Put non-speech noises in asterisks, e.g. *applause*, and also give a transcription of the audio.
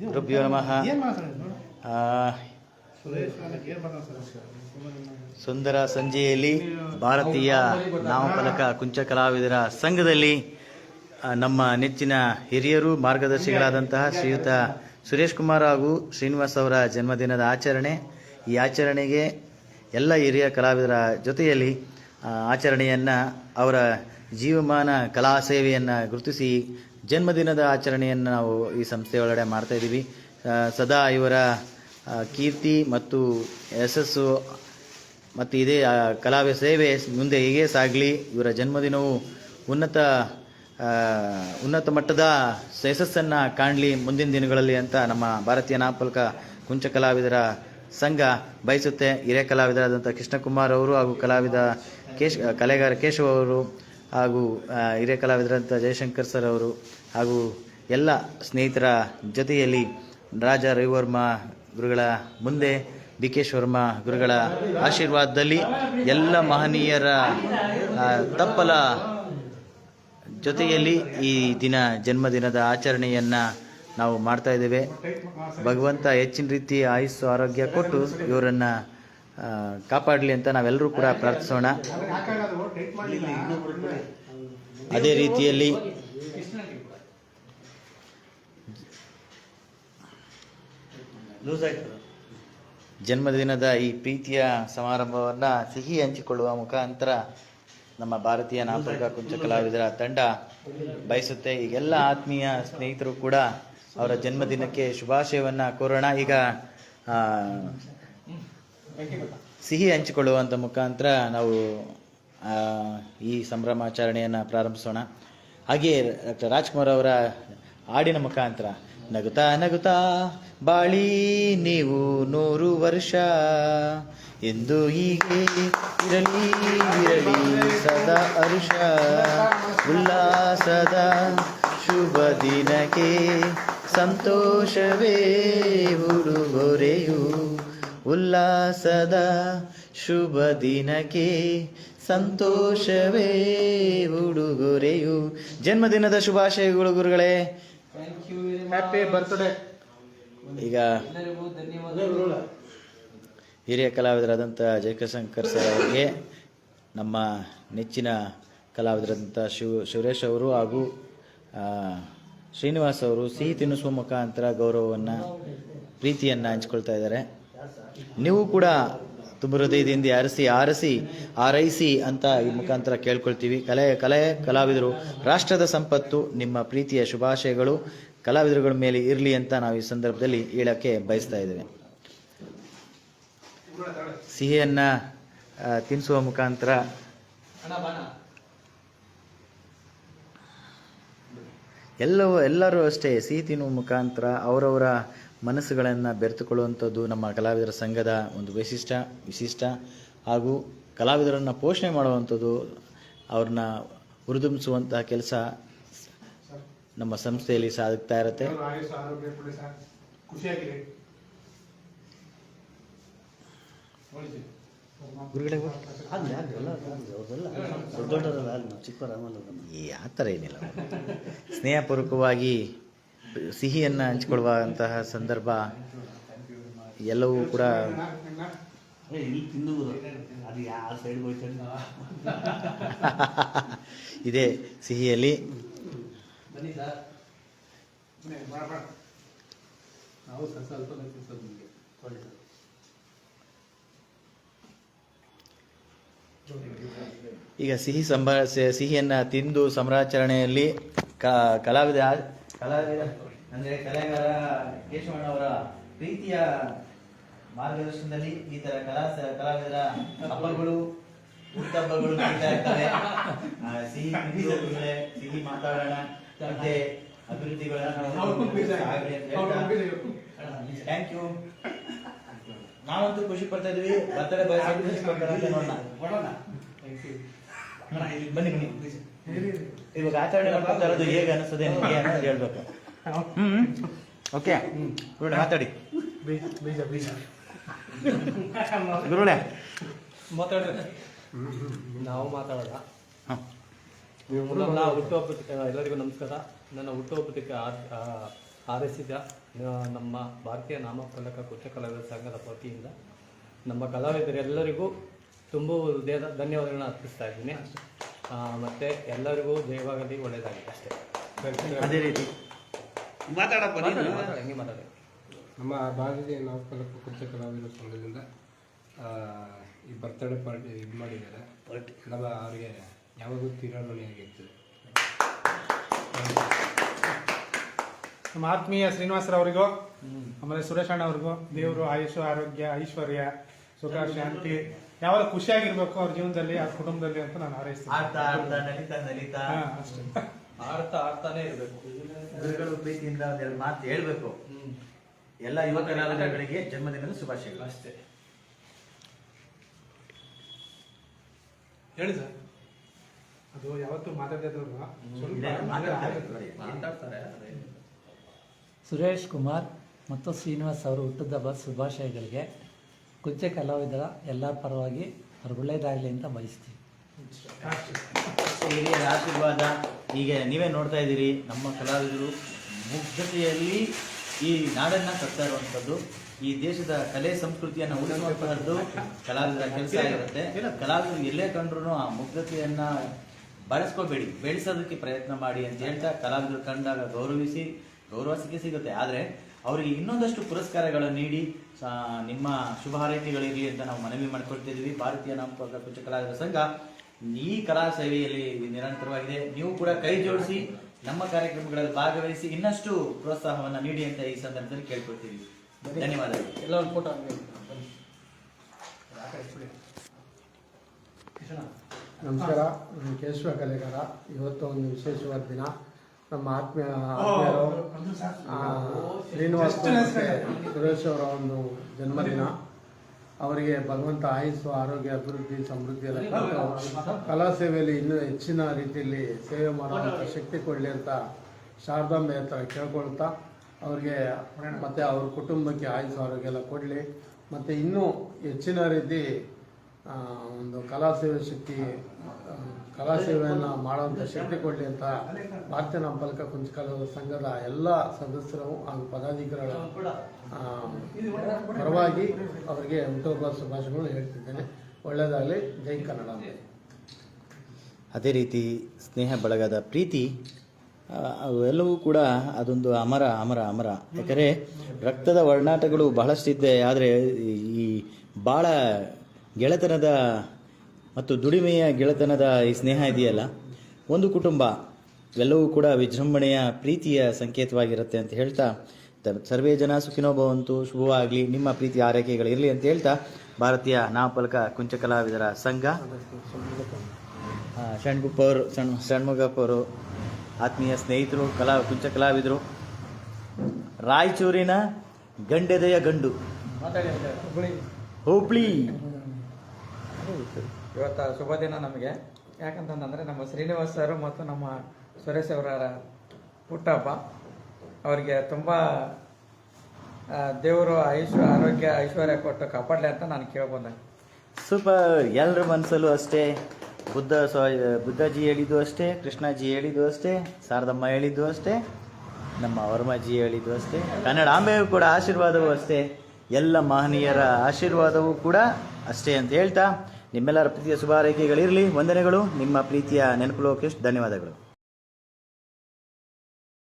ಗುರುಭ್ಯೋ ನಮಃ. ಸುಂದರ ಸಂಜೆಯಲ್ಲಿ ಭಾರತೀಯ ನಾಮಫಲಕ ಕುಂಚ ಕಲಾವಿದರ ಸಂಘದಲ್ಲಿ ನಮ್ಮ ನೆಚ್ಚಿನ ಹಿರಿಯರು ಮಾರ್ಗದರ್ಶಿಗಳಾದಂತಹ ಶ್ರೀಯುತ ಸುರೇಶ್ ಕುಮಾರ್ ಹಾಗೂ ಶ್ರೀನಿವಾಸ್ ಅವರ ಜನ್ಮದಿನದ ಆಚರಣೆ. ಈ ಆಚರಣೆಗೆ ಎಲ್ಲ ಹಿರಿಯ ಕಲಾವಿದರ ಜೊತೆಯಲ್ಲಿ ಆಚರಣೆಯನ್ನು ಅವರ ಜೀವಮಾನ ಕಲಾ ಸೇವೆಯನ್ನು ಗುರುತಿಸಿ ಜನ್ಮದಿನದ ಆಚರಣೆಯನ್ನು ನಾವು ಈ ಸಂಸ್ಥೆಯೊಳಗಡೆ ಮಾಡ್ತಾ ಇದ್ದೀವಿ. ಸದಾ ಇವರ ಕೀರ್ತಿ ಮತ್ತು ಯಶಸ್ಸು ಮತ್ತು ಇದೇ ಕಲಾವ್ಯ ಸೇವೆ ಮುಂದೆ ಹೀಗೆ ಸಾಗಲಿ, ಇವರ ಜನ್ಮದಿನವು ಉನ್ನತ ಉನ್ನತ ಮಟ್ಟದ ಯಶಸ್ಸನ್ನು ಕಾಣಲಿ ಮುಂದಿನ ದಿನಗಳಲ್ಲಿ ಅಂತ ನಮ್ಮ ಭಾರತೀಯ ನಾಪಲ್ಕ ಕುಂಚ ಕಲಾವಿದರ ಸಂಘ ಬಯಸುತ್ತೆ. ಹಿರಿಯ ಕಲಾವಿದರಾದಂಥ ಕೃಷ್ಣಕುಮಾರ್ ಅವರು ಹಾಗೂ ಕಲಾವಿದ ಕೇಶ್, ಕಲೆಗಾರ ಕೇಶವ್ ಅವರು ಹಾಗೂ ಹಿರಿಯ ಕಲಾವಿದರಂಥ ಜಯಶಂಕರ್ ಸರ್ ಅವರು ಹಾಗೂ ಎಲ್ಲ ಸ್ನೇಹಿತರ ಜೊತೆಯಲ್ಲಿ ರಾಜ ರವಿವರ್ಮ ಗುರುಗಳ ಮುಂದೆ, ಡಿ ಕೆ ಶರ್ಮ ಗುರುಗಳ ಆಶೀರ್ವಾದದಲ್ಲಿ ಎಲ್ಲ ಮಹನೀಯರ ತಪ್ಪಲ ಜೊತೆಯಲ್ಲಿ ಈ ದಿನ ಜನ್ಮದಿನದ ಆಚರಣೆಯನ್ನು ನಾವು ಮಾಡ್ತಾ ಇದ್ದೇವೆ. ಭಗವಂತ ಹೆಚ್ಚಿನ ರೀತಿ ಆಯುಸ್ಸು, ಆರೋಗ್ಯ ಕೊಟ್ಟು ಇವರನ್ನು ಕಾಪಾಡಲಿ ಅಂತ ನಾವೆಲ್ಲರೂ ಕೂಡ ಪ್ರಾರ್ಥಿಸೋಣ. ಅದೇ ರೀತಿಯಲ್ಲಿ ಜನ್ಮದಿನದ ಈ ಪ್ರೀತಿಯ ಸಮಾರಂಭವನ್ನು ಸಿಹಿ ಹಂಚಿಕೊಳ್ಳುವ ಮುಖಾಂತರ ನಮ್ಮ ಭಾರತೀಯ ನಾಪಕ ಕುಂಚ ಕಲಾವಿದರ ತಂಡ ಬಯಸುತ್ತೆ. ಈಗೆಲ್ಲ ಆತ್ಮೀಯ ಸ್ನೇಹಿತರು ಕೂಡ ಅವರ ಜನ್ಮದಿನಕ್ಕೆ ಶುಭಾಶಯವನ್ನು ಕೋರೋಣ. ಈಗ ಸಿಹಿ ಹಂಚಿಕೊಳ್ಳುವಂಥ ಮುಖಾಂತರ ನಾವು ಈ ಸಂಭ್ರಮಾಚರಣೆಯನ್ನು ಪ್ರಾರಂಭಿಸೋಣ. ಹಾಗೆಯೇ ಡಾಕ್ಟರ್ ರಾಜ್ಕುಮಾರ್ ಅವರ ಹಾಡಿನ ಮುಖಾಂತರ ನಗುತ್ತಾ ನಗುತ್ತಾ ಬಾಳಿ ನೀವು ನೂರು ವರ್ಷ, ಎಂದು ಹೀಗೆ ಇರಲಿ ಇರಲಿ, ಸದಾ ಹರುಷ ಉಲ್ಲಾಸದ ಶುಭ ದಿನಕ್ಕೆ ಸಂತೋಷವೇ ಉಡುಗೊರೆಯು ಉಲ್ಲಾಸದ ಶುಭ ದಿನಕ್ಕೆ ಸಂತೋಷವೇ ಉಡುಗೊರೆಯು. ಜನ್ಮದಿನದ ಶುಭಾಶಯಗಳು ಗುರುಗಳೇ. ಹ್ಯಾಪಿ ಬರ್ತ್ಡೇ ಈಗ ಹಿರಿಯ ಕಲಾವಿದರಾದಂಥ ಜಯಕಶಂಕರ್ ಸರ್ ಅವರಿಗೆ ನಮ್ಮ ನೆಚ್ಚಿನ ಕಲಾವಿದರಾದಂಥ ಶಿವ ಸುರೇಶ್ ಅವರು ಹಾಗೂ ಶ್ರೀನಿವಾಸ್ ಅವರು ಸಿಹಿ ತಿನ್ನಿಸುವ ಮುಖಾಂತರ ಗೌರವವನ್ನು ಪ್ರೀತಿಯನ್ನು ಹಂಚ್ಕೊಳ್ತಾ ಇದ್ದಾರೆ. ನೀವು ಕೂಡ ತುಂಬ ಹೃದಯದಿಂದ ಅರಸಿ ಆರಿಸಿ, ಆರೈಸಿ ಅಂತ ಈ ಮುಖಾಂತರ ಕೇಳ್ಕೊಳ್ತೀವಿ. ಕಲೆ ಕಲೆ, ಕಲಾವಿದರು, ರಾಷ್ಟ್ರದ ಸಂಪತ್ತು, ನಿಮ್ಮ ಪ್ರೀತಿಯ ಶುಭಾಶಯಗಳು, ಕಲಾವಿದರುಗಳ ಮೇಲೆ ಇರಲಿ ಅಂತ ನಾವು ಈ ಸಂದರ್ಭದಲ್ಲಿ ಹೇಳಕ್ಕೆ ಬಯಸ್ತಾ ಇದ್ದೇವೆ. ಸಿಹಿಯನ್ನು ತಿನ್ನಿಸುವ ಮುಖಾಂತರ ಎಲ್ಲವೂ, ಎಲ್ಲರೂ ಅಷ್ಟೇ ಸಿಹಿ ತಿನ್ನುವ ಮುಖಾಂತರ ಅವರವರ ಮನಸ್ಸುಗಳನ್ನು ಬೆರೆತುಕೊಳ್ಳುವಂಥದ್ದು ನಮ್ಮ ಕಲಾವಿದರ ಸಂಘದ ಒಂದು ವೈಶಿಷ್ಟ ವಿಶಿಷ್ಟ ಹಾಗೂ ಕಲಾವಿದರನ್ನು ಪೋಷಣೆ ಮಾಡುವಂಥದ್ದು ಅವ್ರನ್ನ ಹುರಿದುಂಬಿಸುವಂತಹ ಕೆಲಸ ನಮ್ಮ ಸಂಸ್ಥೆಯಲ್ಲಿ ಸಾಧಿಸ್ತಾ ಇರುತ್ತೆ. ಆ ಥರ ಏನಿಲ್ಲ. ಸ್ನೇಹಪೂರ್ವಕವಾಗಿ ಸಿಹಿಯನ್ನು ಹಂಚಿಕೊಳ್ಳುವಂತಹ ಸಂದರ್ಭ ಎಲ್ಲವೂ ಕೂಡ *laughs* ಇದೆ ಸಿಹಿಯಲ್ಲಿ. ಈಗ ಸಿಹಿ ಸಂಭ ಸಿಹಿಯನ್ನು ತಿಂದು ಸಂಭ್ರಾಚರಣೆಯಲ್ಲಿ ಕ ಕಲಾವಿದ ಕಲಾವಿದ ಅಂದರೆ ಕಲೆಗಾರ ಕೇಶವಣ್ಣ ಅವರ ಪ್ರೀತಿಯ ಮಾರ್ಗದರ್ಶನದಲ್ಲಿ ಈ ತರ ಕಲಾ ಕಲಾವಿದರ ಹಬ್ಬಗಳು ಹುಟ್ಟಬ್ಬಗಳು ನಡೀತಾ ಇರ್ತವೆ. ಸಿಹಿ ಸಿಹಿ ಮಾತಾಡೋಣ ಮತ್ತೆ ಅಭಿವೃದ್ಧಿಗಳನ್ನ ಥ್ಯಾಂಕ್ ಯು ನಾವಂತೂ ಖುಷಿ ಪಡ್ತಾ ಇದೀವಿ ಬರ್ತಡೆ ಬಯಸ್ಕೊಳ್ತಾರೆ ನೋಡೋಣ. ಬನ್ನಿ ಬನ್ನಿ ಇವಾಗ ಆಚರಣೆ ಮಾಡ್ತಾ ಇರೋದು ಹೇಗೆ ಅನಿಸ್ತದೆ ನಿಮಗೆ ಅನ್ನೋದು ಹೇಳ್ಬೇಕು. ಹ್ಞೂ ಓಕೆ. ಗುರುಳೆ ಮಾತಾಡಿ. ಬೀಜ ಬೀಜ ಗುರುಳೆ ಮಾತಾಡ್ರಿ. ನಾವು ಮಾತಾಡೋದ? ಹಾಂ ನನ್ನ ಹುಟ್ಟುಹಬ್ಬಕ್ಕೆ ಎಲ್ಲರಿಗೂ ನಮಸ್ಕಾರ. ನನ್ನ ಹುಟ್ಟುಹಬ್ಬಕ್ಕೆ ಆ- ಆ, ಹಾರೈಸಿದ ನಮ್ಮ ಭಾರತೀಯ ನಾಮಫಲಕ ಕಲಾವಿದ ಸಂಘದ ವತಿಯಿಂದ ನಮ್ಮ ಕಲಾವಿದರೆಲ್ಲರಿಗೂ ತುಂಬ ಹೃದಯದ ಧನ್ಯವಾದಗಳನ್ನ ಅರ್ಪಿಸ್ತಾ ಇದ್ದೀನಿ. ಆ, ಮತ್ತೆ ಎಲ್ಲರಿಗೂ ಜಯವಾಗಲಿ ಒಳ್ಳೆಯದಾಗಲಿ ಅಷ್ಟೇ. ಅದೇ ರೀತಿ. ಮಾತಾಡಪ್ಪ ನೀನು. ಮಾತಾಡಿ, ಮಾತಾಡಿ, ಹಂಗೆ ಮಾತಾಡಿ. ನಮ್ಮ ಭಾರತೀಯ ನಾಮಫಲಕ ಕುರ್ಚ ಕಲಾವಿದರ ಸಂಘದಿಂದ ಆ, ಈ ಬರ್ತಡೇ ಪಾರ್ಟಿ ಇದು ಮಾಡಿದ್ದಾರೆ. ನಮ್ಮ ಅವರಿಗೆ ಯಾವಾಗೂ ತೀರಾಮಣಿಯಾಗಿರ್ತದೆ ನಮ್ಮ ಆತ್ಮೀಯ ಶ್ರೀನಿವಾಸರವರಿಗೂ ಆಮೇಲೆ ಸುರೇಶ್ ಅಣ್ಣ ಅವ್ರಿಗೂ ದೇವರು ಆಯುಷ್ ಆರೋಗ್ಯ ಐಶ್ವರ್ಯ ಸುಖ ಶಾಂತಿ ಯಾವಾಗ ಖುಷಿಯಾಗಿರ್ಬೇಕು ಅವ್ರ ಜೀವನದಲ್ಲಿ ಅವ್ರ ಕುಟುಂಬದಲ್ಲಿ ಅಂತ ನಾನು ಹಾರೈಸ್ತೀನಿ. ಆಡ್ತಾ ಆಡ್ತಾ ನಲಿತಾ ನಲಿತಾ ಹಾ, ಅಷ್ಟೇ. ಆಡ್ತಾ ಆಡ್ತಾನೆ ಇರಬೇಕು. ಗುರುಗಳು ಪ್ರೀತಿಯಿಂದ ಒಂದೆರಡು ಮಾತು ಹೇಳ್ಬೇಕು. ಎಲ್ಲ ಯುವಕ ಕಲಾವಿದರಿಗೆ ಜನ್ಮದಿನದ ಶುಭಾಶಯಗಳು. ಅಷ್ಟೇ. ಹೇಳಿ ಸರ್. ಅದು ಯಾವತ್ತು ಮಾತಾಡ್ತಿದ್ರು ಇದೆ, ಮಾತಾಡ್ತಾರೆ. ಮಾತಾಡ್ತಾರೆ ಅದೇ. ಸುರೇಶ್ ಕುಮಾರ್ ಮತ್ತು ಶ್ರೀನಿವಾಸ್ ಅವರು ಹುಟ್ಟಿದಬ್ಬ ಶುಭಾಶಯಗಳಿಗೆ ಕುಂಚೆ ಕಲಾವಿದರ ಎಲ್ಲ ಪರವಾಗಿ ಅವ್ರಿಗೆ ಒಳ್ಳೆಯದಾಗಲಿ ಅಂತ ಬಯಸ್ತೀವಿ. ಆಶೀರ್ವಾದ. ಹೀಗೆ ನೀವೇ ನೋಡ್ತಾ ಇದ್ದೀರಿ, ನಮ್ಮ ಕಲಾವಿದರು ಮುಗ್ಧತೆಯಲ್ಲಿ ಈ ನಾಡನ್ನ ಕಟ್ತಾ ಇರುವಂಥದ್ದು. ಈ ದೇಶದ ಕಲೆ ಸಂಸ್ಕೃತಿಯನ್ನು ಉಳಿಸುವಂತಹದ್ದು ಕಲಾವಿದರ ಕೆಲಸ ಆಗಿರುತ್ತೆ. ಕಲಾವಿದರು ಎಲ್ಲೇ ಕಂಡ್ರು ಆ ಮುಗ್ಧತೆಯನ್ನು ಬಳಸ್ಕೋಬೇಡಿ, ಬೆಳೆಸೋದಕ್ಕೆ ಪ್ರಯತ್ನ ಮಾಡಿ ಅಂತ ಹೇಳ್ತಾ ಕಲಾವಿದರು ಕಂಡಾಗ ಗೌರವಿಸಿ, ಗೌರವ ಸಿಗುತ್ತೆ. ಆದರೆ ಅವರಿಗೆ ಇನ್ನೊಂದಷ್ಟು ಪುರಸ್ಕಾರಗಳನ್ನು ನೀಡಿ ನಿಮ್ಮ ಶುಭ ಹಾರೈಕೆಗಳಿರಲಿ ಅಂತ ನಾವು ಮನವಿ ಮಾಡಿಕೊಳ್ತಿದ್ದೀವಿ ಭಾರತೀಯ ನಾಮಪತ್ರ ಕುಚ ಕಲಾವಿದರ ಸಂಘ ಈ ಕಲಾ ಸೇವೆಯಲ್ಲಿ ನಿರಂತರವಾಗಿದೆ. ನೀವು ಕೂಡ ಕೈ ಜೋಡಿಸಿ ನಮ್ಮ ಕಾರ್ಯಕ್ರಮಗಳಲ್ಲಿ ಭಾಗವಹಿಸಿ ಇನ್ನಷ್ಟು ಪ್ರೋತ್ಸಾಹವನ್ನು ನೀಡಿ ಅಂತ ಈ ಸಂದರ್ಭದಲ್ಲಿ ಕೇಳ್ಕೊಳ್ತೀವಿ. ಧನ್ಯವಾದಗಳು. ಎಲ್ಲ ಒಂದು ಫೋಟೋ ನಮಸ್ಕಾರ. ನಾನು ಕೇಶವ ಕಲೆಗಾರ. ಇವತ್ತು ಒಂದು ವಿಶೇಷವಾದ ದಿನ. ನಮ್ಮ ಆತ್ಮೀಯ ಆತ್ಮೀಯರು ಶ್ರೀನಿವಾಸ್ ಸುರೇಶ್ ಅವರ ಒಂದು ಜನ್ಮದಿನ. ಅವರಿಗೆ ಭಗವಂತ ಆಯುಸ್ಸು ಆರೋಗ್ಯ ಅಭಿವೃದ್ಧಿ ಸಮೃದ್ಧಿ ಎಲ್ಲ ಕೊಟ್ಟು ಕಲಾ ಸೇವೆಯಲ್ಲಿ ಇನ್ನೂ ಹೆಚ್ಚಿನ ರೀತಿಯಲ್ಲಿ ಸೇವೆ ಮಾಡುವಂಥ ಶಕ್ತಿ ಕೊಡಲಿ ಅಂತ ಶಾರದಾಂಬೆ ಹತ್ರ ಕೇಳ್ಕೊಳ್ತಾ ಅವ್ರಿಗೆ ಮತ್ತು ಅವ್ರ ಕುಟುಂಬಕ್ಕೆ ಆಯುಸ್ಸು ಆರೋಗ್ಯ ಎಲ್ಲ ಕೊಡಲಿ. ಮತ್ತು ಇನ್ನೂ ಹೆಚ್ಚಿನ ರೀತಿ ಒಂದು ಕಲಾ ಸೇವೆ ಶಕ್ತಿ ಕಲಾ ಸೇವೆಯನ್ನು ಮಾಡುವಂಥ ಶಕ್ತಿ ಕೊಡಲಿ ಅಂತ ಭಾರತೀಯ ನಾಮಫಲಕ ಕುಂಚ ಕಲಾವಿದರ ಸಂಘದ ಎಲ್ಲ ಸದಸ್ಯರು ಹಾಗೂ ಪದಾಧಿಕಾರಿಗಳ ಪರವಾಗಿ ಅವರಿಗೆ ಹುಟ್ಟುಹಬ್ಬ ಶುಭಾಶಯಗಳು ಹೇಳ್ತಿದ್ದೇನೆ. ಒಳ್ಳೆಯದಾಗಲಿ. ಜೈ ಕನ್ನಡ. ಅದೇ ರೀತಿ ಸ್ನೇಹ ಬಳಗದ ಪ್ರೀತಿ ಅವೆಲ್ಲವೂ ಕೂಡ ಅದೊಂದು ಅಮರ ಅಮರ ಅಮರ. ಯಾಕಂದರೆ ರಕ್ತದ ಒಡನಾಟಗಳು ಬಹಳಷ್ಟಿದ್ದೆ ಆದರೆ ಈ ಭಾಳ ಗೆಳೆತನದ ಮತ್ತು ದುಡಿಮೆಯ ಗೆಳೆತನದ ಈ ಸ್ನೇಹ ಇದೆಯಲ್ಲ? ಒಂದು ಕುಟುಂಬ ಎಲ್ಲವೂ ಕೂಡ ವಿಜೃಂಭಣೆಯ ಪ್ರೀತಿಯ ಸಂಕೇತವಾಗಿರುತ್ತೆ ಅಂತ ಹೇಳ್ತಾ ಸರ್ವೇ ಜನ ಸುಖಿನೋ ಭವಂತು ಶುಭವಾಗಲಿ ನಿಮ್ಮ ಪ್ರೀತಿ ಆರೈಕೆಗಳಿರಲಿ ಅಂತ ಹೇಳ್ತಾ ಭಾರತೀಯ ನಾಪಲಕ ಕುಂಚ ಕಲಾವಿದರ ಸಂಘ ಷಣ್ಗುಪ್ಪ ಅವರು ಷಣ್ಮುಗಪ್ಪ ಅವರು ಆತ್ಮೀಯ ಸ್ನೇಹಿತರು ಕಲಾ ಕುಂಚ ಕಲಾವಿದರು ರಾಯಚೂರಿನ ಗಂಡೆದೆಯ ಗಂಡು ಹುಬ್ಳಿ. ಇವತ್ತು ಶುಭ ದಿನ ನಮಗೆ. ಯಾಕಂತಂದರೆ ನಮ್ಮ ಶ್ರೀನಿವಾಸ್ ಸರ್ ಮತ್ತು ನಮ್ಮ ಸುರೇಶ್ ಅವರ ಹುಟ್ಟಪ್ಪ ಅವರಿಗೆ ತುಂಬ ದೇವರು ಐಶ್ವ, ಆರೋಗ್ಯ, ಐಶ್ವರ್ಯ ಕೊಟ್ಟು ಕಾಪಾಡಲಿ ಅಂತ ನಾನು ಕೇಳ್ಬಂದೆ ಸೂಪರ್ ಎಲ್ಲರ ಮನಸ್ಸಲ್ಲೂ ಅಷ್ಟೇ. ಬುದ್ಧ ಸ್ವ, ಬುದ್ಧಜಿ ಹೇಳಿದ್ದು ಅಷ್ಟೇ, ಕೃಷ್ಣಜಿ ಹೇಳಿದ್ದು ಅಷ್ಟೇ ಶಾರದಮ್ಮ ಹೇಳಿದ್ದು ಅಷ್ಟೇ, ನಮ್ಮ ವರ್ಮಾಜಿ ಹೇಳಿದ್ದು ಅಷ್ಟೇ, ಕನ್ನಡ ಆಂಬೆಯೂ ಕೂಡ ಆಶೀರ್ವಾದವೂ ಅಷ್ಟೇ, ಎಲ್ಲ ಮಹನೀಯರ ಆಶೀರ್ವಾದವೂ ಕೂಡ ಅಷ್ಟೇ ಅಂತ ಹೇಳ್ತಾ ನಿಮ್ಮೆಲ್ಲರ ಪ್ರೀತಿಯ ಶುಭಾರೈಕೆಗಳಿರಲಿ. ವಂದನೆಗಳು. ನಿಮ್ಮ ಪ್ರೀತಿಯ ನೆನಪು ಲೋಕೇಶ್. ಧನ್ಯವಾದಗಳು.